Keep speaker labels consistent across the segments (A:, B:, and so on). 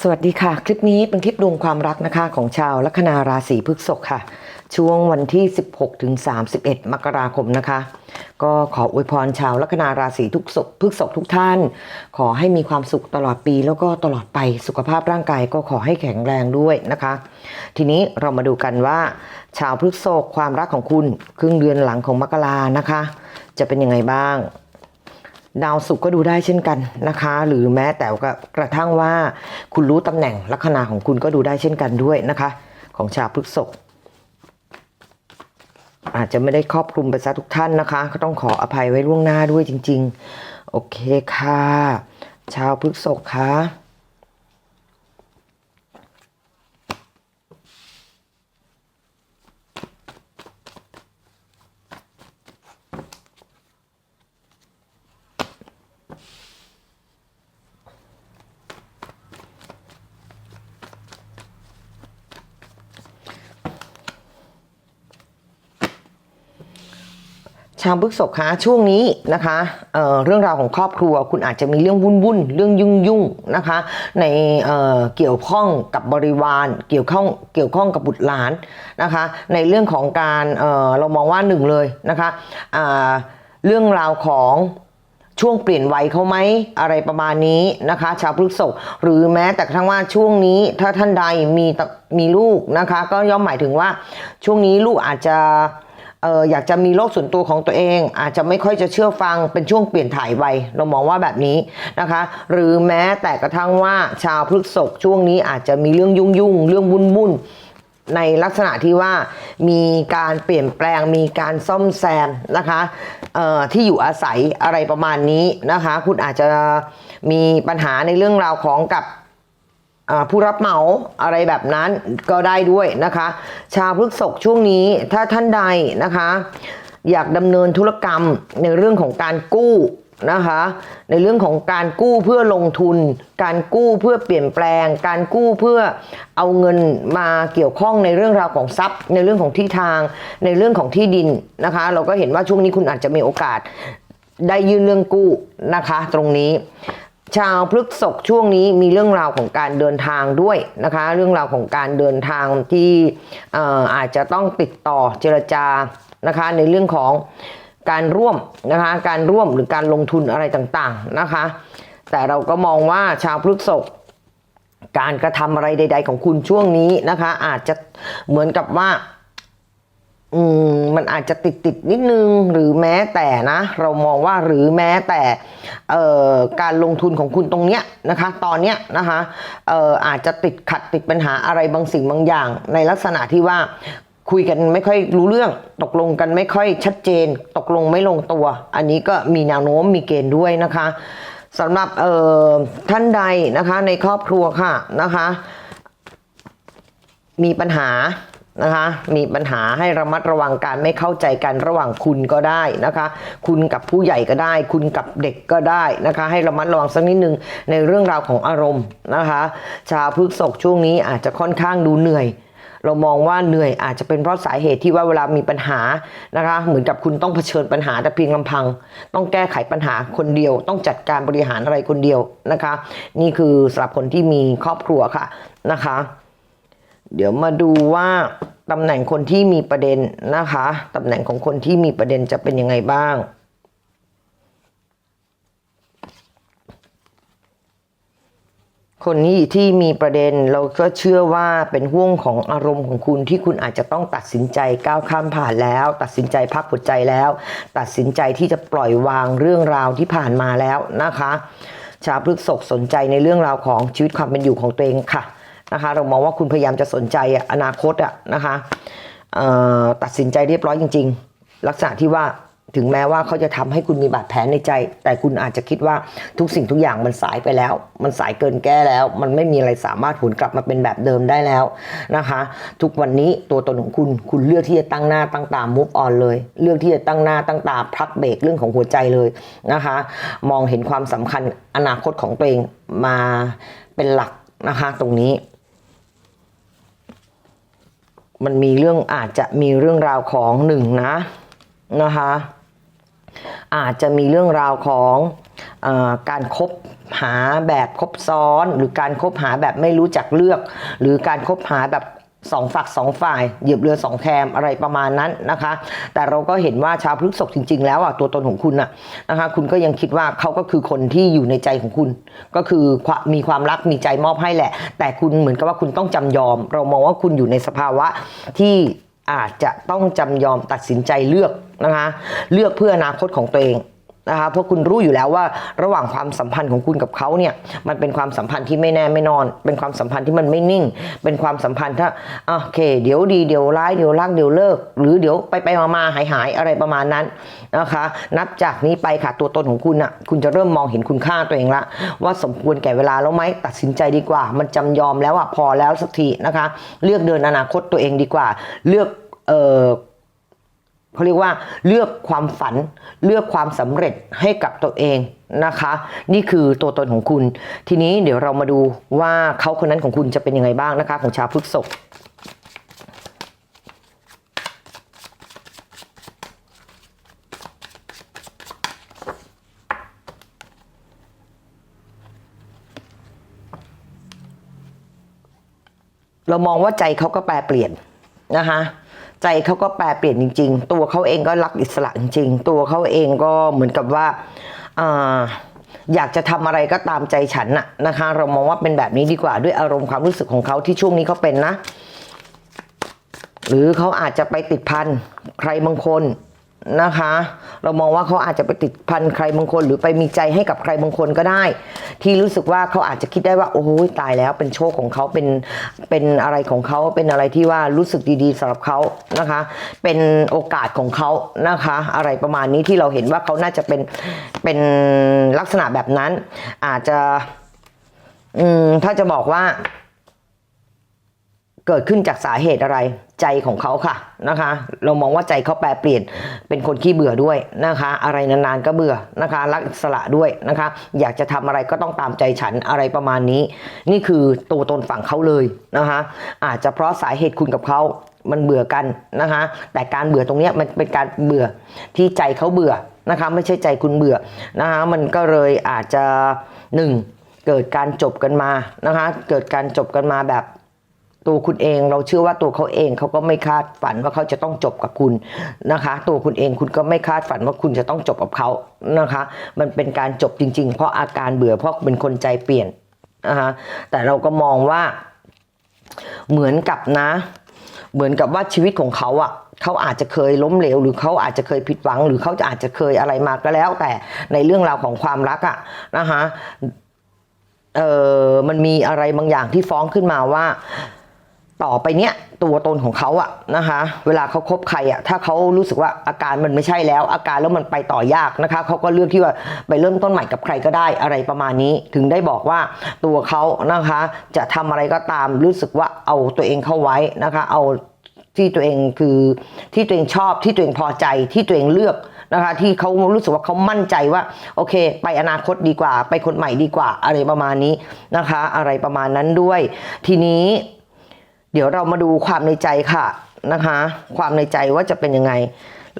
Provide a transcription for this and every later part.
A: สวัสดีค่ะ คลิปนี้เป็นคลิปดวงความรักนะคะของชาวลัคนาราศีพฤษภค่ะ ช่วงวันที่ 16ถึง31 มกราคมนะคะ ก็ขออวยพรชาวลัคนาราศีทุกศพพฤษภทุกท่าน ขอให้มีความสุขตลอดปีแล้วก็ตลอดไปสุขภาพร่างกายก็ขอให้แข็งแรงด้วยนะคะ ทีนี้เรามาดูกันว่า ชาวพฤษภความรักของคุณครึ่งเดือนหลังของมกรานะคะ จะเป็นยังไงบ้าง ดาวศุกร์ก็ดูได้เช่นกันนะคะ หรือแม้แต่กระทั่งว่าคุณรู้ตำแหน่งลัคนาของคุณก็ดูได้เช่นกันด้วยนะคะ ของชาวพฤษกอาจจะไม่ได้ครอบคลุมไปซะทุกท่านนะคะ ก็ต้องขออภัยไว้ล่วงหน้าด้วยจริง ๆ โอเคค่ะ ชาวพฤษกคะ ชาวพฤษภคะช่วงนี้นะคะเเรื่องราวของครอบครัว คุณอาจจะมีเรื่องวุ่นวุ่นเรื่องยุ่งยุ่งนะคะ ในเเกี่ยวข้องกับบริวาร เกี่ยวข้องเกี่ยวข้องกับบุตรหลานนะคะ ในเรื่องของการเเรามองว่าหนึ่งเลยนะคะอ่าเรื่องราวของช่วงเปลี่ยนวัยเขาไหมอะไรประมาณนี้นะคะ ชาวพฤษภหรือแม้แต่กระทั่งว่าช่วงนี้ถ้าท่านใดมีมีลูกนะคะ ก็ย่อมหมายถึงว่าช่วงนี้ลูกอาจจะ เอออยากจะมีโลกส่วนตัวของตัวเอง อาจจะไม่ค่อยจะเชื่อฟังเป็นช่วงเปลี่ยนถ่ายวัยเรามองว่าแบบนี้นะคะ หรือแม้แต่กระทั่งว่าชาวพฤกษภช่วงนี้อาจจะมีเรื่องยุ่งยุ่งเรื่องวุ่นวุ่นในลักษณะที่ว่ามีการเปลี่ยนแปลงมีการซ่อมแซมนะคะที่อยู่อาศัยอะไรประมาณนี้นะคะ คุณอาจจะมีปัญหาในเรื่องราวของกับ ผู้รับเหมาอะไรแบบนั้นก็ได้ด้วยนะคะ ชาวพฤกษภช่วงนี้ถ้าท่านใดนะคะ อยากดำเนินธุรกรรมในเรื่องของการกู้นะคะในเรื่องของการกู้เพื่อลงทุน การกู้เพื่อเปลี่ยนแปลง การกู้เพื่อเอาเงินมาเกี่ยวข้องในเรื่องราวของทรัพย์ ในเรื่องของที่ทาง ในเรื่องของที่ดินนะคะ เราก็เห็นว่าช่วงนี้คุณอาจจะมีโอกาสได้ยื่นเรื่องกู้นะคะ ตรงนี้ ชาวพฤษภช่วงนี้มีเรื่องราวของการเดินทางด้วยนะคะ เรื่องราวของการเดินทางที่อ่อาจจะต้องติดต่อเจรจานะคะในเรื่องของการร่วมนะคะการร่วมหรือการลงทุนอะไรต่างๆนะคะ แต่เราก็มองว่าชาวพฤษภการกระทำอะไรใด ๆ ของคุณช่วงนี้นะคะ อาจจะเหมือนกับว่า อืมมันอาจจะติดติดนิดนึงหรือแม้แต่นะ เรามองว่าหรือแม้แต่เอ่อการลงทุนของคุณตรงเนี้ยนะคะ ตอนเนี้ยนะคะเอ่ออาจจะติดขัดติดปัญหาอะไรบางสิ่งบางอย่าง ในลักษณะที่ว่าคุยกันไม่ค่อยรู้เรื่อง ตกลงกันไม่ค่อยชัดเจน ตกลงไม่ลงตัว อันนี้ก็มีแนวโน้มมีเกณฑ์ด้วยนะคะสำหรับเอ่อท่านใดนะคะในครอบครัวค่ะนะคะ มีปัญหา นะคะมีปัญหาให้ระมัดระวังการไม่เข้าใจกันระหว่างคุณก็ได้นะคะ คุณกับผู้ใหญ่ก็ได้ คุณกับเด็กก็ได้นะคะ ให้ระมัดระวังสักนิดนึงในเรื่องราวของอารมณ์นะคะ ชาวพฤกษกช่วงนี้อาจจะค่อนข้างดูเหนื่อย เรามองว่าเหนื่อยอาจจะเป็นเพราะสาเหตุที่ว่าเวลามีปัญหานะคะ เหมือนกับคุณต้องเผชิญปัญหาแต่เพียงลำพัง ต้องแก้ไขปัญหาคนเดียว ต้องจัดการบริหารอะไรคนเดียวนะคะ นี่คือสำหรับคนที่มีครอบครัวค่ะนะคะ เดี๋ยวมาดูว่าตำแหน่งคนที่มีประเด็นนะคะตำแหน่งของคนที่มีประเด็นจะเป็นยังไงบ้าง คนนี้ที่มีประเด็นเราก็เชื่อว่าเป็นห่วงของอารมณ์ของคุณที่คุณอาจจะต้องตัดสินใจก้าวข้ามผ่านแล้ว ตัดสินใจพักหัวใจแล้ว ตัดสินใจที่จะปล่อยวางเรื่องราวที่ผ่านมาแล้วนะคะ ชาวพฤกษกสนใจในเรื่องราวของชีวิตความเป็นอยู่ของตัวเองค่ะ นะคะ เรามองว่าคุณพยายามจะสนใจอนาคตอะนะคะตัดสินใจเรียบร้อยจริง ๆ ลักษณะที่ว่าถึงแม้ว่าเขาจะทำให้คุณมีบาดแผลในใจ แต่คุณอาจจะคิดว่าทุกสิ่งทุกอย่างมันสายไปแล้ว มันสายเกินแก้แล้ว มันไม่มีอะไรสามารถหวนกลับมาเป็นแบบเดิมได้แล้วนะคะ ทุกวันนี้ตัวตนของคุณคุณเลือกที่จะตั้งหน้าตั้งตา move on เลย เลือกที่จะตั้งหน้าตั้งตาพักเบรกเรื่องของหัวใจเลยนะคะ มองเห็นความสำคัญอนาคตของตัวเองมาเป็นหลักนะคะ ตรงนี้ มันมีเรื่องอาจจะมีเรื่องราวของหนึ่งนะนะคะอาจจะมีเรื่องราวของออการคบหาแบบคบซ้อน หรือการคบหาแบบไม่รู้จักเลือก หรือการคบหาแบบ สองฝักสองฝ่ายเหยียบเรือสองแคมอะไรประมาณนั้นนะคะ แต่เราก็เห็นว่าชาวพฤกษกจริง ๆ แล้วอะตัวตนของคุณอะนะคะคุณก็ยังคิดว่าเขาก็คือคนที่อยู่ในใจของคุณ ก็คือมมีความรักมีใจมอบให้แหละ แต่คุณเหมือนกับว่าคุณต้องจำยอม เรามองว่าคุณอยู่ในสภาวะที่อาจจะต้องจำยอมตัดสินใจเลือกนะคะเลือกเพื่ออนาคตของตัวเอง นะคะเพราะคุณรู้อยู่แล้วว่าระหว่างความสัมพันธ์ของคุณกับเขาเนี่ยมันเป็นความสัมพันธ์ที่ไม่แน่ไม่นอน เป็นความสัมพันธ์ที่มันไม่นิ่ง เป็นความสัมพันธ์ถ้าอะโอเค เดี๋ยวดีเดี๋ยวร้ายเดี๋ยวรักเดี๋ยวเลิก หรือเดี๋ยวไปไปมามาหายหายอะไรประมาณนั้นนะคะ นับจากนี้ไปค่ะตัวตนของคุณอะคุณจะเริ่มมองเห็นคุณค่าตัวเองละ ว่าสมควรแก่เวลาแล้วไหมตัดสินใจดีกว่า มันจำยอมแล้วอะพอแล้วสักทีนะคะ เลือกเดินอนาคตตัวเองดีกว่า เลือกเอ่อ เขาเรียกว่าเลือกความฝันเลือกความสำเร็จให้กับตัวเองนะคะ นี่คือตัวตนของคุณ ทีนี้เดี๋ยวเรามาดูว่าเขาคนนั้นของคุณจะเป็นยังไงบ้างนะคะ ของชาวพฤกษภเรามองว่าใจเขาก็แปรเปลี่ยนนะคะ ใจเขาก็แปรเปลี่ยนจริง ๆ ตัวเขาเองก็รักอิสระจริง ๆ ตัวเขาเองก็เหมือนกับว่าอยากจะทำอะไรก็ตามใจฉันน่ะนะคะ เรามองว่าเป็นแบบนี้ดีกว่าด้วยอารมณ์ความรู้สึกของเขาที่ช่วงนี้เขาเป็นนะ หรือเขาอาจจะไปติดพันใครบางคน นะคะ เรามองว่าเขาอาจจะไปติดพันใครบางคน หรือไปมีใจให้กับใครบางคนก็ได้ ที่รู้สึกว่าเขาอาจจะคิดได้ว่า โอ้ยตายแล้วเป็นโชคของเขาเป็นเป็นอะไรของเขาเป็นอะไรที่ว่ารู้สึกดีๆสำหรับเขานะคะ เป็นโอกาสของเขานะคะ อะไรประมาณนี้ที่เราเห็นว่าเขาน่าจะเป็นเป็นลักษณะแบบนั้น อาจจะอืมถ้าจะบอกว่า เกิดขึ้นจากสาเหตุอะไร ใจของเขาค่ะนะคะ เรามองว่าใจเขาแปรเปลี่ยนเป็นคนขี้เบื่อด้วยนะคะ อะไรนานๆก็เบื่อนะคะ รักอิสระด้วยนะคะ อยากจะทำอะไรก็ต้องตามใจฉันอะไรประมาณนี้ นี่คือตัวตนฝั่งเขาเลยนะคะ อาจจะเพราะสาเหตุคุณกับเขามันเบื่อกันนะคะ แต่การเบื่อตรงนี้มันเป็นการเบื่อที่ใจเขาเบื่อนะคะ ไม่ใช่ใจคุณเบื่อนะคะ มันก็เลยอาจจะหนึ่งเกิดการจบกันมานะคะ เกิดการจบกันมาแบบ ตัวคุณเองเราเชื่อว่าตัวเขาเองเขาก็ไม่คาดฝันว่าเขาจะต้องจบกับคุณนะคะ ตัวคุณเองคุณก็ไม่คาดฝันว่าคุณจะต้องจบกับเขานะคะ มันเป็นการจบจริง ๆ เพราะอาการเบื่อเพราะเป็นคนใจเปลี่ยนนะคะแต่เราก็มองว่า เหมือนกับนะ เหมือนกับว่าชีวิตของเขาอะเขาอาจจะเคยล้มเหลว หรือเขาอาจจะเคยผิดหวัง หรือเขาจะอาจจะเคยอะไรมาก็แล้ว แต่ในเรื่องราวของความรักอะนะคะเออมันมีอะไรบางอย่างที่ฟ้องขึ้นมาว่า ต่อไปเนี้ยตัวตนของเขาอะนะคะ เวลาเขาคบใครอะถ้าเขารู้สึกว่าอาการมันไม่ใช่แล้ว อาการแล้วมันไปต่อยากนะคะเขาก็เลือกที่ว่าไปเริ่มต้นใหม่กับใครก็ได้อะไรประมาณนี้ ถึงได้บอกว่าตัวเขานะคะ จะทำอะไรก็ตามรู้สึกว่าเอาตัวเองเข้าไว้นะคะ เอาที่ตัวเองคือที่ตัวเองชอบที่ตัวเองพอใจที่ตัวเองเลือกนะคะ ที่เขารู้สึกว่าเขามั่นใจว่า โอเค ไปอนาคตดีกว่า ไปคนใหม่ดีกว่าอะไรประมาณนี้นะคะ อะไรประมาณนั้นด้วย ทีนี้ เดี๋ยวเรามาดูความในใจค่ะนะคะ ความในใจว่าจะเป็นยังไง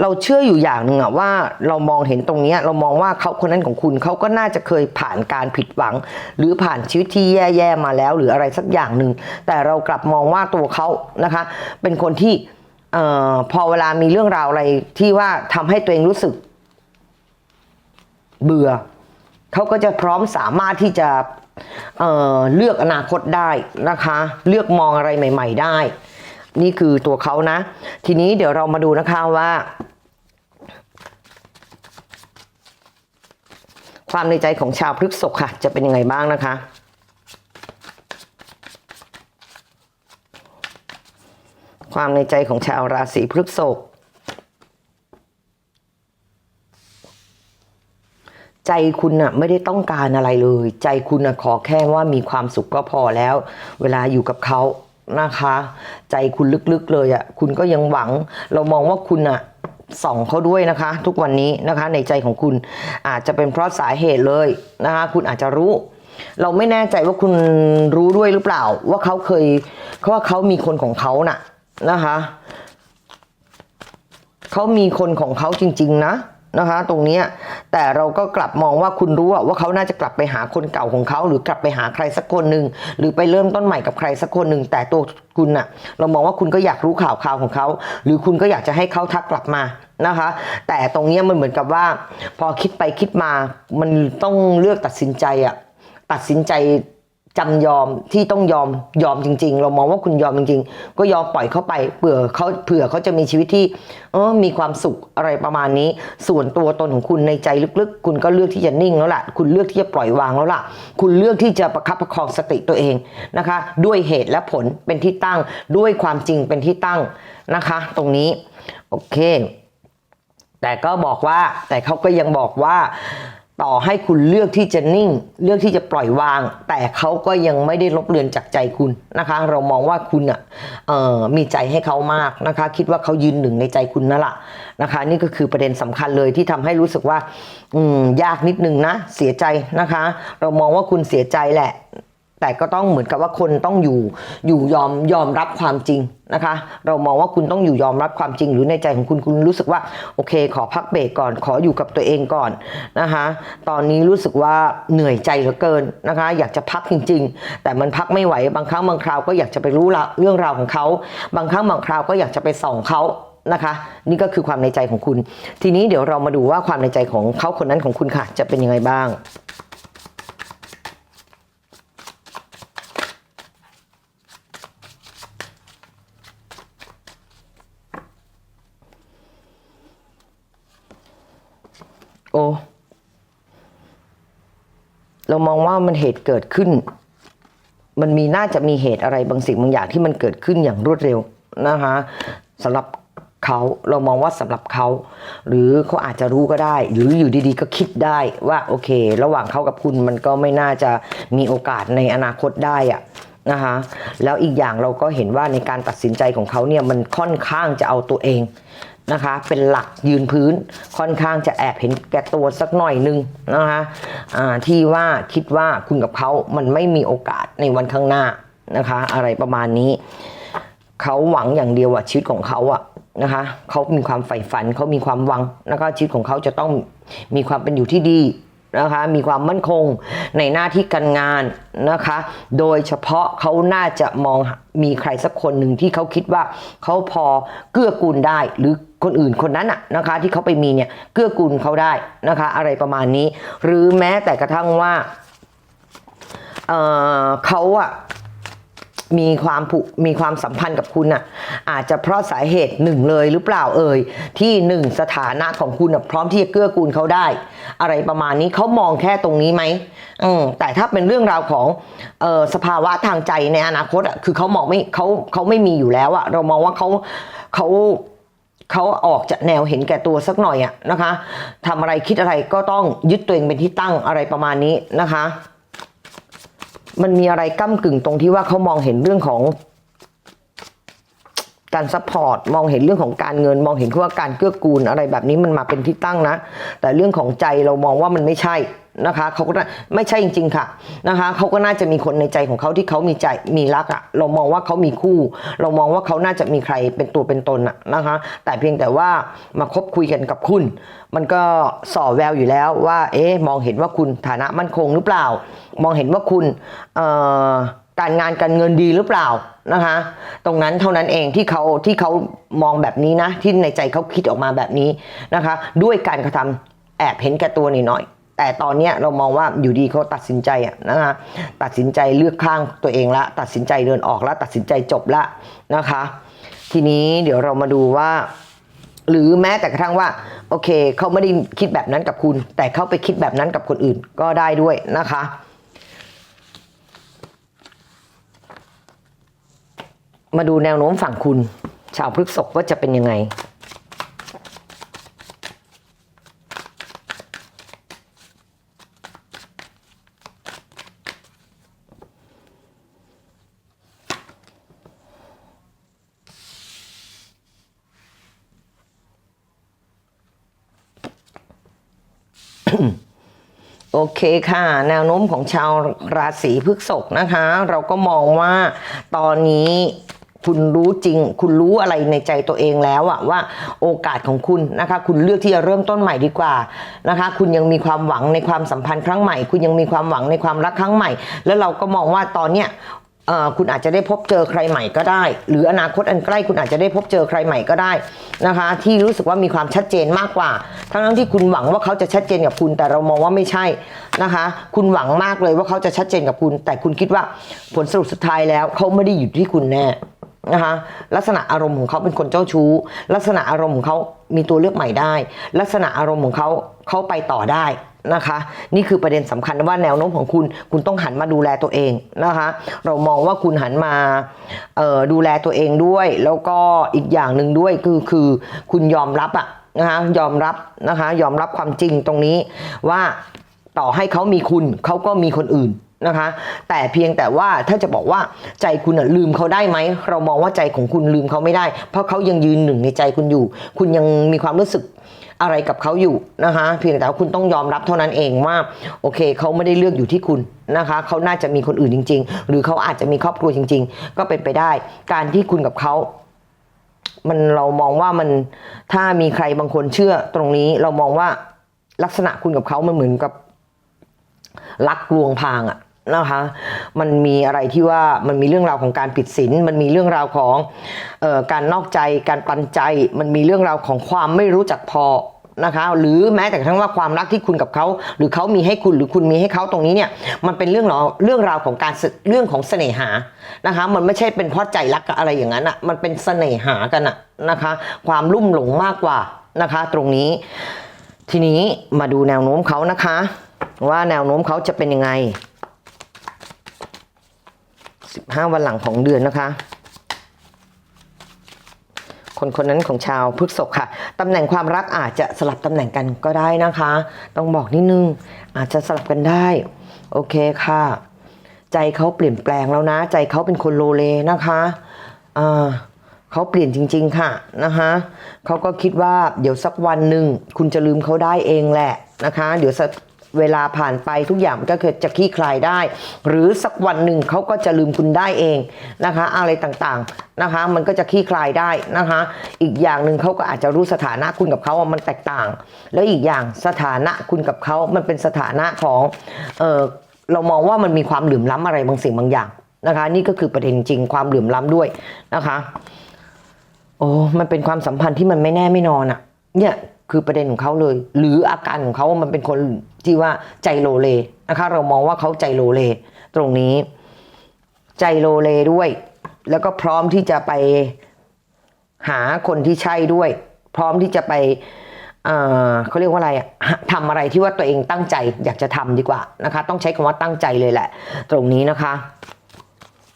A: เราเชื่ออยู่อย่างหนึ่งอะว่าเรามองเห็นตรงเนี้ยเรามองว่าเขาคนนั้นของคุณเขาก็น่าจะเคยผ่านการผิดหวัง หรือผ่านชีวิตที่แย่ๆมาแล้ว หรืออะไรสักอย่างหนึ่งแต่เรากลับมองว่าตัวเขานะคะ เป็นคนที่เอ่อพอเวลามีเรื่องราวอะไรที่ว่าทำให้ตัวเองรู้สึกเบื่อเขาก็จะพร้อมสามารถที่จะ เเลือกอนาคตได้นะคะ เลือกมองอะไรใหม่ ๆ ได้ นี่คือตัวเขานะ ทีนี้เดี๋ยวเรามาดูนะคะว่า ความในใจของชาวพฤกษกค่ะ จะเป็นยังไงบ้างนะคะความในใจของชาวราศีพฤษภ ใจคุณน่ะไม่ได้ต้องการอะไรเลย ใจคุณน่ะขอแค่ว่ามีความสุขก็พอแล้ว เวลาอยู่กับเขานะคะ ใจคุณลึกๆเลยอะคุณก็ยังหวัง เรามองว่าคุณอะส่องเขาด้วยนะคะ ทุกวันนี้นะคะในใจของคุณอาจจะเป็นเพราะสาเหตุเลยนะคะคุณอาจจะรู้ เราไม่แน่ใจว่าคุณรู้ด้วยหรือเปล่า ว่าเขาเคยว่าเขามีคนของเขาน่ะนะคะเขามีคนของเขาจริง ๆ นะ นะคะตรงนี้แต่เราก็กลับมองว่าคุณรู้ว่าเขาน่าจะกลับไปหาคนเก่าของเขา หรือกลับไปหาใครสักคนหนึ่งหรือไปเริ่มต้นใหม่กับใครสักคนหนึ่งแต่ตัวคุณอะเรามองว่าคุณก็อยากรู้ข่าวข่าวของเขา หรือคุณก็อยากจะให้เขาทักกลับมานะคะ แต่ตรงนี้มันเหมือนกับว่า พอคิดไปคิดมามันต้องเลือกตัดสินใจอะตัดสินใจ จำยอมที่ต้องยอมยอมจริง ๆ เรามองว่าคุณยอมจริง ๆ ก็ยอมปล่อยเขาไปเผื่อเขาเผื่อเขาจะมีชีวิตที่เออมีความสุขอะไรประมาณนี้ ส่วนตัวตนของคุณในใจลึกๆ คุณก็เลือกที่จะนิ่งแล้วล่ะ คุณเลือกที่จะปล่อยวางแล้วล่ะ คุณเลือกที่จะประคับประคองสติตัวเองนะคะ ด้วยเหตุและผลเป็นที่ตั้งด้วยความจริงเป็นที่ตั้งนะคะ ตรงนี้โอเค แต่ก็บอกว่าแต่เขาก็ยังบอกว่า ต่อให้คุณเลือกที่จะนิ่ง เลือกที่จะปล่อยวาง แต่เขาก็ยังไม่ได้ลบเลือนจากใจคุณนะคะ เรามองว่าคุณอะเอ่อมีใจให้เขามากนะคะ คิดว่าเขายืนหนึ่งในใจคุณนั่นแหละนะคะ นี่ก็คือประเด็นสำคัญเลยที่ทำให้รู้สึกว่า อืมยากนิดนึงนะ เสียใจนะคะ เรามองว่าคุณเสียใจแหละ แต่ก็ต้องเหมือนกับว่าคนต้องอยู่อยู่ยอมยอมรับความจริงนะคะ เรามองว่าคุณต้องอยู่ยอมรับความจริง หรือในใจของคุณคุณรู้สึกว่าโอเค ขอพักเบรกก่อน ขออยู่กับตัวเองก่อนนะคะ ตอนนี้รู้สึกว่าเหนื่อยใจเหลือเกินนะคะ อยากจะพักจริง ๆ แต่มันพักไม่ไหวบางครั้งบางคราวก็อยากจะไปรู้เรื่องราวของเขา บางครั้งบางคราวก็อยากจะไปส่องเขานะคะนี่ก็คือความในใจของคุณ ทีนี้เดี๋ยวเรามาดูว่าความในใจของเขาคนนั้นของคุณค่ะ จะเป็นยังไงบ้าง โอ้ เรามองว่ามันเหตุเกิดขึ้น มันมีน่าจะมีเหตุอะไรบางสิ่งบางอย่างที่มันเกิดขึ้นอย่างรวดเร็วนะคะสำหรับเขาเรามองว่าสำหรับเขา หรือเขาอาจจะรู้ก็ได้ หรืออยู่ดีๆ ก็คิดได้ว่าโอเค ระหว่างเขากับคุณมันก็ไม่น่าจะมีโอกาสในอนาคตได้อะนะคะแล้วอีกอย่างเราก็เห็นว่าในการตัดสินใจของเขาเนี่ยมันค่อนข้างจะเอาตัวเอง นะคะ เป็นหลักยืนพื้น ค่อนข้างจะแอบเห็นแก่ตัวสักหน่อยนึงนะคะะที่ว่าคิดว่าคุณกับเขามันไม่มีโอกาสในวันข้างหน้านะคะ อะไรประมาณนี้ เขาหวังอย่างเดียวอะชีวิตของเขาอะนะคะเขามีความใฝ่ฝันเขามีความหวังแล้วก็ชีวิตของเขาจะต้องมีความเป็นอยู่ที่ดี นะคะมีความมั่นคงในหน้าที่การงานนะคะ โดยเฉพาะเขาน่าจะมองมีใครสักคนหนึ่งที่เขาคิดว่าเขาพอเกื้อกูลได้หรือคนอื่นคนนั้นอะนะคะที่เขาไปมีเนี่ยเกื้อกูลเขาได้นะคะอะไรประมาณนี้ หรือแม้แต่กระทั่งว่าเเขาอะ มีความผูกมีความสัมพันธ์กับคุณอะอาจจะเพราะสาเหตุหนึ่งเลยหรือเปล่าเอ่ยที่หนึ่งสถานะของคุณพร้อมที่จะเกื้อกูลเขาได้ อะไรประมาณนี้เขามองแค่ตรงนี้ไหมอืมแต่ถ้าเป็นเรื่องราวของเออสภาวะทางใจในอนาคตอะคือเขามองไม่เขาเขาไม่มีอยู่แล้วอะเรามองว่าเขาเขาเขาออกจากแนวเห็นแก่ตัวสักหน่อยอะนะคะทำอะไรคิดอะไรก็ต้องยึดตัวเองเป็นที่ตั้งอะไรประมาณนี้นะคะ มันมีอะไรก้ากึ่งตรงที่ว่าเขามองเห็นเรื่องของ การซัพพอร์ตมองเห็นเรื่องของการเงิน มองเห็นว่าการเกื้อกูลอะไรแบบนี้มันมาเป็นที่ตั้งนะ แต่เรื่องของใจเรามองว่ามันไม่ใช่ นะคะเขาก็ไม่ใช่จริง ๆ ค่ะนะคะเขาก็น่าจะมีคนในใจของเขาที่เขามีใจมีรักอะเรามองว่าเขามีคู่ เรามองว่าเขาน่าจะมีใครเป็นตัวเป็นตนอะนะคะ แต่เพียงแต่ว่ามาคบคุยกันกับคุณ มันก็ส่อแววอยู่แล้วว่า เอ๊ะมองเห็นว่าคุณฐานะมั่นคงหรือเปล่า มองเห็นว่าคุณเอ่อการงานการเงินดีหรือเปล่านะคะ ตรงนั้นเท่านั้นเองที่เขาที่เขามองแบบนี้นะ ที่ในใจเขาคิดออกมาแบบนี้นะคะ ด้วยการกระทำแอบเห็นแก่ตัวนิดหน่อย แต่ตอนนี้เรามองว่าอยู่ดีเขาตัดสินใจนะคะตัดสินใจเลือกข้างตัวเองละ ตัดสินใจเดินออกละ ตัดสินใจจบละนะคะ ทีนี้เดี๋ยวเรามาดูว่า หรือแม้แต่กระทั่งว่าโอเคเขาไม่ได้คิดแบบนั้นกับคุณ แต่เขาไปคิดแบบนั้นกับคนอื่นก็ได้ด้วยนะคะมาดูแนวโน้มฝั่งคุณ ชาวพฤกษกว่าจะเป็นยังไง โอเคค่ะ แนวโน้มของชาวราศีพฤษภนะคะ เราก็มองว่าตอนนี้คุณรู้จริง คุณรู้อะไรในใจตัวเองแล้วอะว่าโอกาสของคุณนะคะ คุณเลือกที่จะเริ่มต้นใหม่ดีกว่านะคะ คุณยังมีความหวังในความสัมพันธ์ครั้งใหม่ คุณยังมีความหวังในความรักครั้งใหม่ แล้วเราก็มองว่าตอนเนี้ย คุณอาจจะได้พบเจอใครใหม่ก็ได้ หรืออนาคตอันใกล้คุณอาจจะได้พบเจอใครใหม่ก็ได้นะคะ ที่รู้สึกว่ามีความชัดเจนมากกว่า ทั้งๆที่คุณหวังว่าเขาจะชัดเจนกับคุณแต่เรามองว่าไม่ใช่นะคะ คุณหวังมากเลยว่าเขาจะชัดเจนกับคุณ แต่คุณคิดว่าผลสรุปสุดท้ายแล้วเขาไม่ได้อยู่ที่คุณแน่นะคะลักษณะอารมณ์ของเขาเป็นคนเจ้าชู้ ลักษณะอารมณ์ของเขามีตัวเลือกใหม่ได้ ลักษณะอารมณ์ของเขาเขาไปต่อได้ นะคะ นี่คือประเด็นสำคัญว่าแนวโน้มของคุณ คุณต้องหันมาดูแลตัวเองนะคะ เรามองว่าคุณหันมาดูแลตัวเองด้วย แล้วก็อีกอย่างหนึ่งด้วยคือคือคุณยอมรับอะนะคะยอมรับนะคะ ยอมรับความจริงตรงนี้ว่าต่อให้เขามีคุณเขาก็มีคนอื่น นะคะ แต่เพียงแต่ว่าถ้าจะบอกว่าใจคุณลืมเขาได้ไหม เรามองว่าใจของคุณลืมเขาไม่ได้ เพราะเขายังยืนหนึ่งในใจคุณอยู่ คุณยังมีความรู้สึกอะไรกับเขาอยู่นะคะ เพียงแต่ว่าคุณต้องยอมรับเท่านั้นเองว่าโอเคเขาไม่ได้เลือกอยู่ที่คุณนะคะเขาน่าจะมีคนอื่นจริง ๆ หรือเขาอาจจะมีครอบครัวจริง ๆ ก็เป็นไปได้ การที่คุณกับเขามันเรามองว่ามันถ้ามีใครบางคนเชื่อตรงนี้เรามองว่าลักษณะคุณกับเขามันเหมือนกับลักลวงพรางอะ นะคะมันมีอะไรที่ว่ามันมีเรื่องราวของการผิดศีลมันมีเรื่องราวของออการนอกใจการปันใจ มันมีเรื่องราวของความไม่รู้จักพอนะคะหรือแม้แต่กระทั่งว่าความรักที่คุณกับเขา หรือเขามีให้คุณหรือคุณมีให้เขาตรงนี้เนี่ยมันเป็นเรื่องราวเรื่องราวของการเสเรื่องของเสน่หานะคะมันไม่ใช่เป็นเพราะใจรักอะไรอย่างนั้นอะมันเป็นเสน่หากันอะนะคะ ความลุ่มหลงมากกว่านะคะ ตรงนี้ ทีนี้มาดูแนวโน้มเขานะคะ ว่าแนวโน้มเขาจะเป็นยังไง 15 วันหลังของเดือนนะคะคนคนนั้นของชาวพฤกษภค่ะตำแหน่งความรักอาจจะสลับตำแหน่งกันก็ได้นะคะ ต้องบอกนิดนึงอาจจะสลับกันได้ โอเคค่ะ ใจเขาเปลี่ยนแปลงแล้วนะ ใจเขาเป็นคนโลเลนะคะอ่าเขาเปลี่ยนจริง ๆ ค่ะนะคะเขาก็คิดว่าเดี๋ยวสักวันหนึ่งคุณจะลืมเขาได้เองแหละนะคะ เดี๋ยวสัก เวลาผ่านไปทุกอย่างมันก็คือจะคลี่คลายได้ หรือสักวันหนึ่งเขาก็จะลืมคุณได้เองนะคะ อะไรต่างๆนะคะ มันก็จะคลี่คลายได้นะคะ อีกอย่างหนึ่งเขาก็อาจจะรู้สถานะคุณกับเขาว่ามันแตกต่าง แล้วอีกอย่างสถานะคุณกับเขามันเป็นสถานะของเออเรามองว่ามันมีความเหลื่อมล้ำอะไรบางสิ่งบางอย่างนะคะ นี่ก็คือประเด็นจริงความเหลื่อมล้ำด้วยนะคะ โอ้มันเป็นความสัมพันธ์ที่มันไม่แน่ไม่นอนอะเนี่ย คือประเด็นของเขาเลย หรืออาการของเขามันเป็นคนที่ว่าใจโลเลนะคะ เรามองว่าเขาใจโลเล ตรงนี้ ใจโลเลด้วย แล้วก็พร้อมที่จะไปหาคนที่ใช่ด้วย พร้อมที่จะไปเขาเรียกว่าอะไรอะหาทำอะไรที่ว่าตัวเองตั้งใจ อยากจะทำดีกว่านะคะ ต้องใช้คำว่าตั้งใจเลยแหละ ตรงนี้นะคะ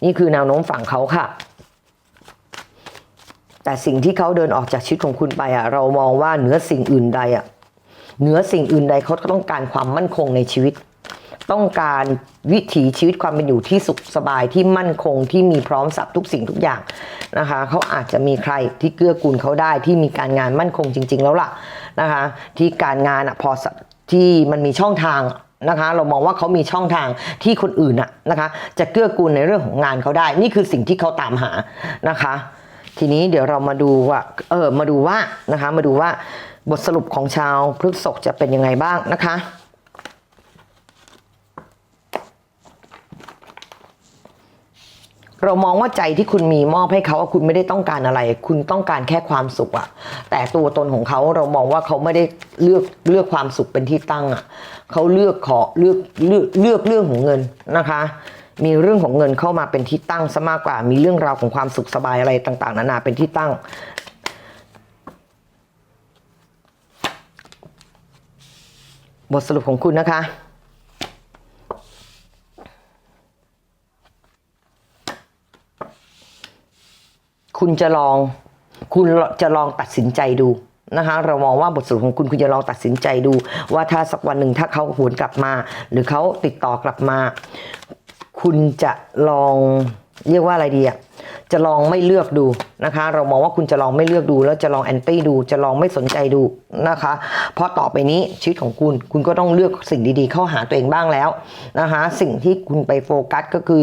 A: นี่คือแนวโน้มฝั่งเขาค่ะ แต่สิ่งที่เขาเดินออกจากชีวิตของคุณไปอะเรามองว่าเหนือสิ่งอื่นใดอะเหนือสิ่งอื่นใดเขาก็ต้องการความมั่นคงในชีวิต ต้องการวิถีชีวิตความเป็นอยู่ที่สุขสบายที่มั่นคงที่มีพร้อมสับทุกสิ่งทุกอย่างนะคะเขาอาจจะมีใครที่เกื้อกูลเขาได้ที่มีการงานมั่นคงจริง ๆ แล้วล่ะนะคะที่การงานอะพอที่มันมีช่องทางนะคะเรามองว่าเขามีช่องทางที่คนอื่นอะนะคะจะเกื้อกูลในเรื่องของงานเขาได้ นี่คือสิ่งที่เขาตามหานะคะ ทีนี้เดี๋ยวเรามาดูว่าเออมาดูว่านะคะมาดูว่าบทสรุปของชาวพฤษภจะเป็นยังไงบ้างนะคะเรามองว่าใจที่คุณมีมอบให้เขาอะคุณไม่ได้ต้องการอะไร คุณต้องการแค่ความสุขอะแต่ตัวตนของเขาเรามองว่าเขาไม่ได้เลือกเลือกความสุขเป็นที่ตั้งอะเขาเลือกขอเลือกเลือกเลือกเรื่องของเงินนะคะ มีเรื่องของเงินเข้ามาเป็นที่ตั้งซะมากกว่า มีเรื่องราวของความสุขสบายอะไรต่าง ๆ นานาเป็นที่ตั้ง บทสรุปของคุณนะคะคุณจะลอง คุณจะลองตัดสินใจดูนะคะ เรามองว่าบทสรุปของคุณคุณจะลองตัดสินใจดู ว่าถ้าสักวันหนึ่งถ้าเขาหวนกลับมา หรือเขาติดต่อกลับมา คุณจะลองเรียกว่าอะไรดีอะจะลองไม่เลือกดูนะคะ เรามองว่าคุณจะลองไม่เลือกดู แล้วจะลองแอนตี้ดู จะลองไม่สนใจดูนะคะ เพราะต่อไปนี้ชีวิตของคุณ คุณก็ต้องเลือกสิ่งดีๆ เข้าหาตัวเองบ้างแล้วนะคะ สิ่งที่คุณไปโฟกัสก็คือ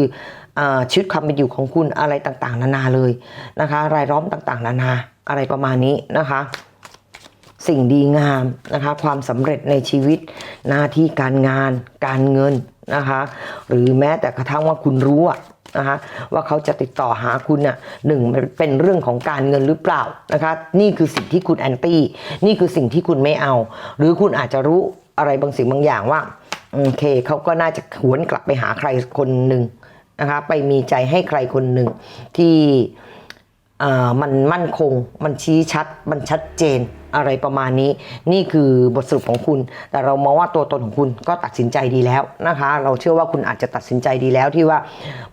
A: อชีวิตความเป็นอยู่ของคุณอะไรต่างๆ นานาเลยนะคะ รายล้อมต่างๆ นานาอะไรประมาณนี้นะคะ สิ่งดีงามนะคะ ความสำเร็จในชีวิตหน้าที่การงาน การเงิน นะคะหรือแม้แต่กระทั่งว่าคุณรู้อะนะคะว่าเขาจะติดต่อหาคุณน่ะหนึ่งมันเป็นเรื่องของการเงินหรือเปล่านะคะนี่คือสิ่งที่คุณแอนตี้นี่คือสิ่งที่คุณไม่เอา หรือคุณอาจจะรู้อะไรบางสิ่งบางอย่างว่าโอเคเขาก็น่าจะหวนกลับไปหาใครคนหนึ่งนะคะไปมีใจให้ใครคนหนึ่งที่ มันมั่นคง มันชี้ชัด มันชัดเจนอะไรประมาณนี้ นี่คือบทสรุปของคุณ แต่เรามองว่าตัวตนของคุณก็ตัดสินใจดีแล้วนะคะ เราเชื่อว่าคุณอาจจะตัดสินใจดีแล้วที่ว่า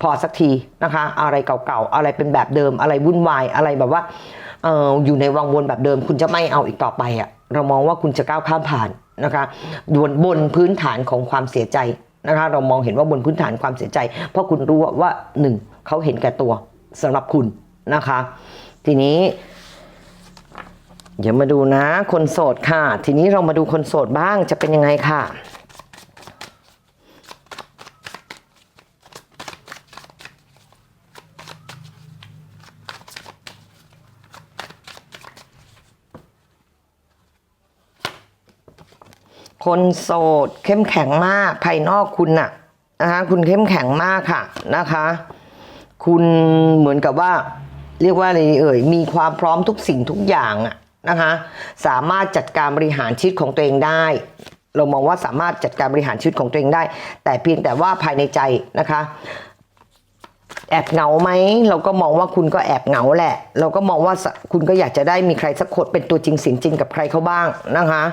A: พอสักทีนะคะ อะไรเก่าๆ อะไรเป็นแบบเดิม อะไรวุ่นวาย อะไรแบบว่าเอออยู่ในวังวนแบบเดิม คุณจะไม่เอาอีกต่อไปอะ่ะ เรามองว่าคุณจะก้าวข้ามผ่านนะคะบนบนพื้นฐานของความเสียใจนะคะ เรามองเห็นว่าบนพื้นฐานความเสียใจ เพราะคุณรู้ว่าว่าหนึ่งเขาเห็นแก่ตัวสำหรับคุณ นะคะ ทีนี้ เดี๋ยวมาดูนะ คนโสดค่ะ ทีนี้เรามาดูคนโสดบ้างจะเป็นยังไงค่ะคนโสดเข้มแข็งมากภายนอกคุณน่ะนะคะคุณเข้มแข็งมากค่ะนะคะ คุณเหมือนกับว่า เรียกว่าอะไรเอ่ยมีความพร้อมทุกสิ่งทุกอย่างอะนะคะสามารถจัดการบริหารชีวิตของตัวเองได้ เรามองว่าสามารถจัดการบริหารชีวิตของตัวเองได้ แต่เพียงแต่ว่าภายในใจนะคะแอบเหงาไหมเราก็มองว่าคุณก็แอบเหงาแหละ เราก็มองว่าคุณก็อยากจะได้มีใครสักคนเป็นตัวจริงเสียงจริงกับใครเขาบ้างนะคะ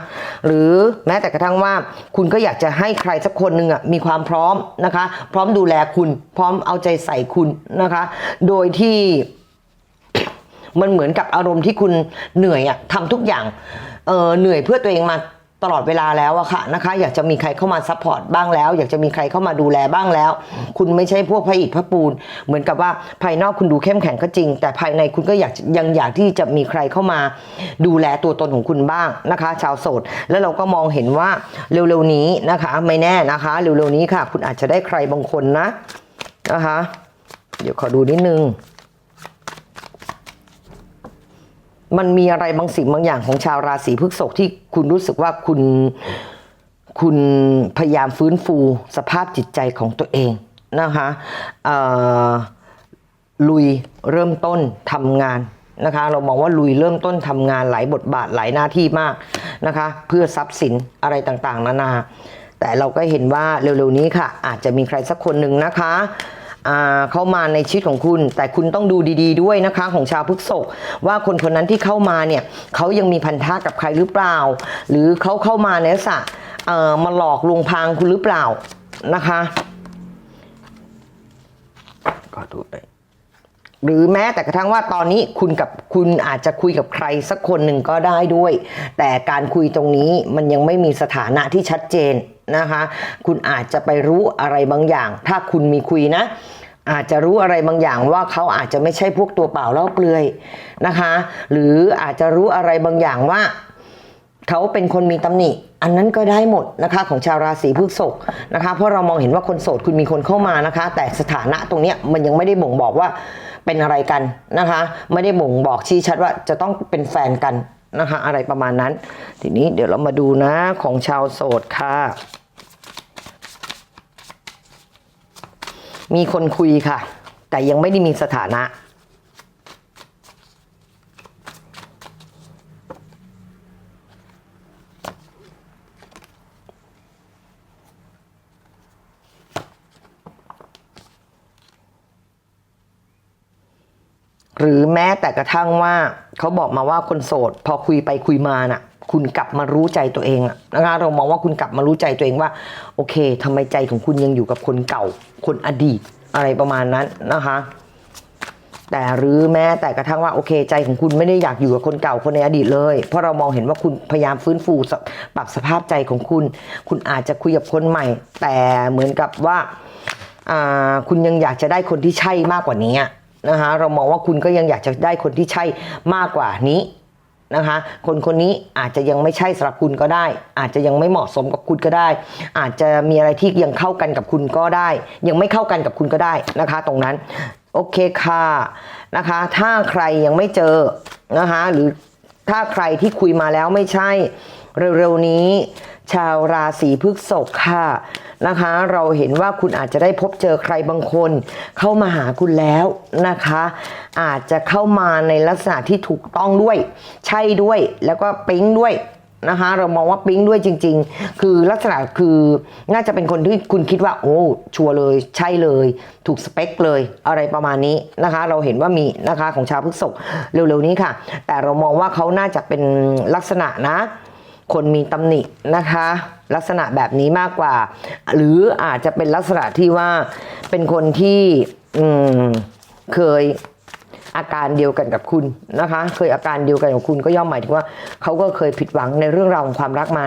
A: หรือแม้แต่กระทั่งว่าคุณก็อยากจะให้ใครสักคนหนึ่งอะมีความพร้อมนะคะ พร้อมดูแลคุณพร้อมเอาใจใส่คุณนะคะ โดยที่ มันเหมือนกับอารมณ์ที่คุณเหนื่อยอะทำทุกอย่างเออเหนื่อยเพื่อตัวเองมาตลอดเวลาแล้วอะค่ะนะคะ อยากจะมีใครเข้ามาซัพพอร์ตบ้างแล้ว อยากจะมีใครเข้ามาดูแลบ้างแล้ว คุณไม่ใช่พวกพระอิฐพระปูน เหมือนกับว่าภายนอกคุณดูเข้มแข็งก็จริง แต่ภายในคุณก็อยากยังอยากที่จะมีใครเข้ามาดูแลตัวตนของคุณบ้างนะคะ ชาวโสดแล้วเราก็มองเห็นว่าเร็วๆนี้นะคะ ไม่แน่นะคะ เร็วๆนี้ค่ะ คุณอาจจะได้ใครบางคนนะนะคะ เดี๋ยวขอดูนิดนึง มันมีอะไรบางสิ่งบางอย่างของชาวราศีพฤษภที่คุณรู้สึกว่าคุณคุณพยายามฟื้นฟูสภาพจิตใจของตัวเองนะคะลุยเริ่มต้นทำงานนะคะเรามองว่าลุยเริ่มต้นทำงานหลายบทบาทหลายหน้าที่มากนะคะเพื่อทรัพย์สินอะไรต่างๆนานาแต่เราก็เห็นว่าเร็วๆนี้ค่ะ อาจจะมีใครสักคนหนึ่งนะคะ เข้ามาในชีวิตของคุณ แต่คุณต้องดูดีๆด้วยนะคะของชาวพฤษภว่าคนคนนั้นที่เข้ามาเนี่ยเขายังมีพันธะกับใครหรือเปล่า หรือเขาเข้ามาในลักษณะมาหลอกลวงพางคุณหรือเปล่านะคะก็ดูไปหรือแม้แต่กระทั่งว่าตอนนี้คุณกับคุณอาจจะคุยกับใครสักคนหนึ่งก็ได้ด้วย แต่การคุยตรงนี้มันยังไม่มีสถานะที่ชัดเจน นะคะ คุณอาจจะไปรู้อะไรบางอย่าง ถ้าคุณมีคุยนะ อาจจะรู้อะไรบางอย่างว่าเขาอาจจะไม่ใช่พวกตัวเปล่าเล่าเปลือยนะคะ หรืออาจจะรู้อะไรบางอย่างว่าเขาเป็นคนมีตำหนิ อันนั้นก็ได้หมดนะคะของชาวราศีพฤษภนะคะ เพราะเรามองเห็นว่าคนโสดคุณมีคนเข้ามานะคะ แต่สถานะตรงนี้มันยังไม่ได้บ่งบอกว่าเป็นอะไรกันนะคะ ไม่ได้บ่งบอกชี้ชัดว่าจะต้องเป็นแฟนกันนะคะ อะไรประมาณนั้น ทีนี้เดี๋ยวเรามาดูนะของชาวโสดค่ะ มีคนคุยค่ะ แต่ยังไม่ได้มีสถานะ หรือแม้แต่กระทั่งว่าเขาบอกมาว่าคนโสด พอคุยไปคุยมาน่ะ คุณกลับมารู้ใจตัวเองอะนะคะเรามองว่าคุณกลับมารู้ใจตัวเองว่า โอเคทำไมใจของคุณยังอยู่กับคนเก่า คนอดีตอะไรประมาณนั้นนะคะ แต่หรือแม้แต่กระทั่งว่าโอเค ใจของคุณไม่ได้อยากอยู่กับคนเก่าคนในอดีตเลย เพราะเรามองเห็นว่าคุณพยายามฟื้นฟูปรับสภาพใจของคุณ คุณอาจจะคุยกับคนใหม่ แต่เหมือนกับว่าาคุณยังอยากจะได้คนที่ใช่มากกว่านี้นะคะเรามองว่าคุณก็ยังอยากจะได้คนที่ใช่มากกว่านี้ นะคะ คนคนนี้อาจจะยังไม่ใช่สำหรับคุณก็ได้ อาจจะยังไม่เหมาะสมกับคุณก็ได้ อาจจะมีอะไรที่ยังเข้ากันกับคุณก็ได้ ยังไม่เข้ากันกับคุณก็ได้นะคะ ตรงนั้นโอเคค่ะนะคะ ถ้าใครยังไม่เจอนะคะหรือถ้าใครที่คุยมาแล้วไม่ใช่เร็วๆนี้ ชาวราศีพฤษภค่ะนะคะ เราเห็นว่าคุณอาจจะได้พบเจอใครบางคน เข้ามาหาคุณแล้วนะคะ อาจจะเข้ามาในลักษณะที่ถูกต้องด้วย ใช่ด้วยแล้วก็ปิ๊งด้วยนะคะเรามองว่าปิ๊งด้วยจริง ๆ คือลักษณะคือน่าจะเป็นคนที่คุณคิดว่า โอ้ชัวร์เลยใช่เลย ถูกสเปคเลย อะไรประมาณนี้นะคะ เราเห็นว่ามีนะคะของชาวพฤษภเร็วๆนี้ค่ะ แต่เรามองว่าเขาน่าจะเป็นลักษณะนะ คนมีตำหนินะคะ ลักษณะแบบนี้มากกว่า หรืออาจจะเป็นลักษณะที่ว่าเป็นคนที่อืมเคยอาการเดียวกันกับคุณนะคะ เคยอาการเดียวกันกับคุณก็ย่อมหมายถึงว่าเขาก็เคยผิดหวังในเรื่องราวของความรักมา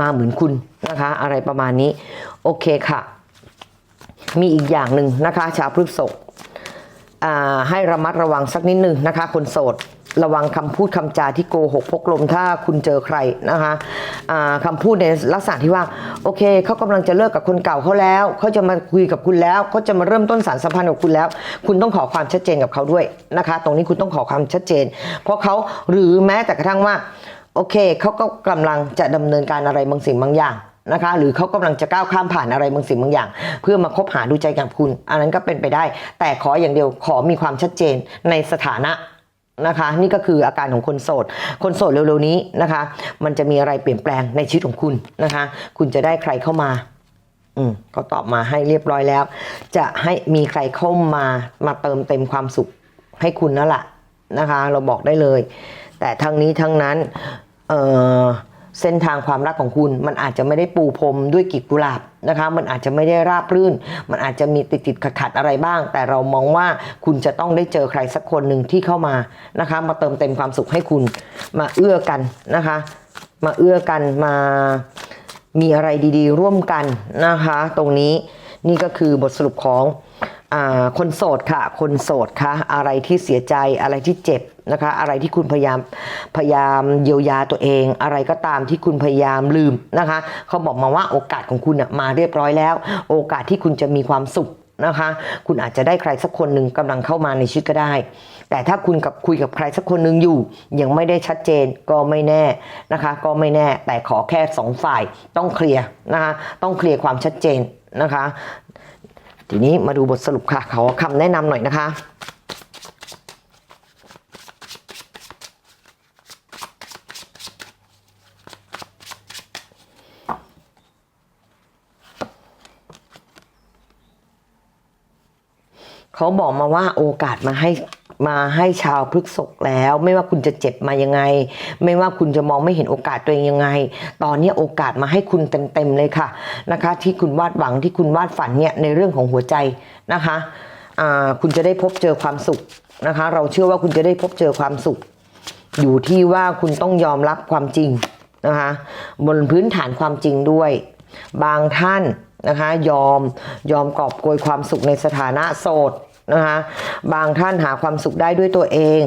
A: มาเหมือนคุณนะคะ อะไรประมาณนี้ โอเคค่ะ มีอีกอย่างหนึ่งนะคะ ชาวพฤษภอ่าให้ระมัดระวังสักนิดหนึ่งนะคะ คนโสด ระวังคำพูดคำจาที่โกหกพกลมถ้าคุณเจอใครนะคะอ่าคำพูดในลักษณะที่ว่า โอเคเขากำลังจะเลิกกับคนเก่าเขาแล้วเขาจะมาคุยกับคุณแล้วเขาจะมาเริ่มต้นสารสัมพันธ์กับคุณแล้ว คุณต้องขอความชัดเจนกับเขาด้วยนะคะ ตรงนี้คุณต้องขอความชัดเจน เพราะเขาหรือแม้แต่กระทั่งว่าโอเคเขาก็กำลังจะดำเนินการอะไรบางสิ่งบางอย่างนะคะหรือเขากำลังจะก้าวข้ามผ่านอะไรบางสิ่งบางอย่าง เพื่อมาคบหาดูใจกับคุณ อันนั้นก็เป็นไปได้ แต่ขออย่างเดียวขอมีความชัดเจนในสถานะ นะคะ นี่ก็คืออาการของคนโสด คนโสดเร็วๆนี้นะคะ มันจะมีอะไรเปลี่ยนแปลงในชีวิตของคุณนะคะ คุณจะได้ใครเข้ามาอืมก็ตอบมาให้เรียบร้อยแล้ว จะให้มีใครเข้ามามาเติมเต็มความสุขให้คุณนั่นแหละนะคะ เราบอกได้เลย แต่ทั้งนี้ทั้งนั้นเอ่อเส้นทางความรักของคุณมันอาจจะไม่ได้ปูพรมด้วยกลีบกุหลาบ นะคะมันอาจจะไม่ได้ราบรื่น มันอาจจะมีติดติดขัดขัดอะไรบ้าง แต่เรามองว่าคุณจะต้องได้เจอใครสักคนหนึ่งที่เข้ามานะคะมาเติมเต็มความสุขให้คุณมาเอื้อกันนะคะ มาเอื้อกันมามีอะไรดีๆ ร่วมกันนะคะ ตรงนี้นี่ก็คือบทสรุปของอคนโสดค่ะ คนโสดค่ะ อะไรที่เสียใจอะไรที่เจ็บ นะคะ อะไรที่คุณพยายามพยายามเยียวยาตัวเอง อะไรก็ตามที่คุณพยายามลืมนะคะ เขาบอกมาว่าโอกาสของคุณนะมาเรียบร้อยแล้ว โอกาสที่คุณจะมีความสุขนะคะ คุณอาจจะได้ใครสักคนหนึ่งกำลังเข้ามาในชีวิตก็ได้ แต่ถ้าคุณกับคุยกับใครสักคนหนึ่งอยู่ ยังไม่ได้ชัดเจนก็ไม่แน่นะคะ ก็ไม่แน่แต่ขอแค่สองฝ่ายต้องเคลียร์นะคะต้องเคลียร์ความชัดเจนนะคะ ทีนี้มาดูบทสรุปค่ะขอคำแนะนำหน่อยนะคะ เขาบอกมาว่าโอกาสมาให้มาให้ชาวพฤกษกแล้ว ไม่ว่าคุณจะเจ็บมายังไง ไม่ว่าคุณจะมองไม่เห็นโอกาสตัวเองยังไง ตอนนี้โอกาสมาให้คุณเต็มๆเลยค่ะนะคะ ที่คุณวาดหวังที่คุณวาดฝันเนี่ยในเรื่องของหัวใจนะคะคุณจะได้พบเจอความสุขนะคะ เราเชื่อว่าคุณจะได้พบเจอความสุข อยู่ที่ว่าคุณต้องยอมรับความจริงนะคะบนพื้นฐานความจริงด้วย บางท่านนะคะยอมยอมกอบโกยความสุขในสถานะโสด นะคะบางท่านหาความสุขได้ด้วยตัวเอง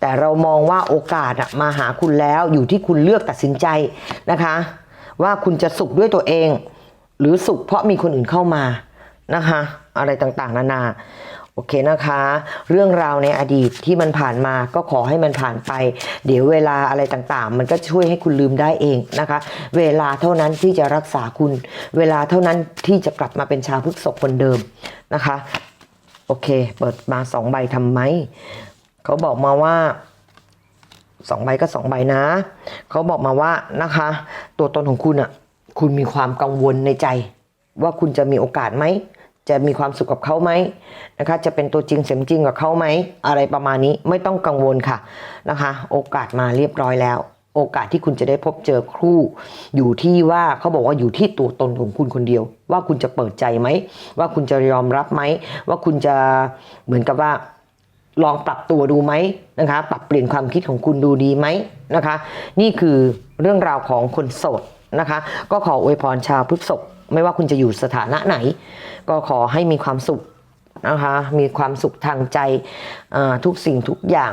A: แต่เรามองว่าโอกาสมาหาคุณแล้วอยู่ที่คุณเลือกตัดสินใจนะคะ ว่าคุณจะสุขด้วยตัวเอง หรือสุขเพราะมีคนอื่นเข้ามานะคะอะไรต่างๆ นานาโอเคนะคะ เรื่องราวในอดีตที่มันผ่านมาก็ขอให้มันผ่านไป เดี๋ยวเวลาอะไรต่างๆ มันก็ช่วยให้คุณลืมได้เองนะคะ เวลาเท่านั้นที่จะรักษาคุณ เวลาเท่านั้นที่จะกลับมาเป็นชาวพฤกษกคนเดิมนะคะ โอเค เปิดมาสองใบทำไหม เขาบอกมาว่าสองใบก็สองใบนะ เขาบอกมาว่านะคะ ตัวตนของคุณอะ คุณมีความกังวลในใจ ว่าคุณจะมีโอกาสไหม จะมีความสุขกับเขาไหมนะคะ จะเป็นตัวจริงเสียงจริงกับเขาไหม อะไรประมาณนี้ไม่ต้องกังวลค่ะนะคะ โอกาสมาเรียบร้อยแล้ว โอกาสที่คุณจะได้พบเจอครูอยู่ที่ว่าเขาบอกว่าอยู่ที่ตัวตนของคุณคนเดียว ว่าคุณจะเปิดใจไหม ว่าคุณจะยอมรับไหม ว่าคุณจะเหมือนกับว่าลองปรับตัวดูไหมนะคะ ปรับเปลี่ยนความคิดของคุณดูดีไหมนะคะ นี่คือเรื่องราวของคนโสดนะคะ ก็ขออวยพรชาวพฤษภไม่ว่าคุณจะอยู่สถานะไหน ก็ขอให้มีความสุขนะคะ มีความสุขทางใจทุกสิ่งทุกอย่าง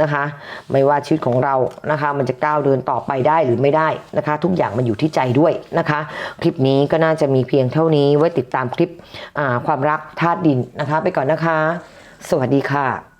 A: นะคะ ไม่ว่าชีวิตของเรานะคะ มันจะก้าวเดินต่อไปได้หรือไม่ได้นะคะ ทุกอย่างมันอยู่ที่ใจด้วยนะคะ คลิปนี้ก็น่าจะมีเพียงเท่านี้ไว้ติดตามคลิปความรักธาตุดินนะคะ ไปก่อนนะคะ สวัสดีค่ะ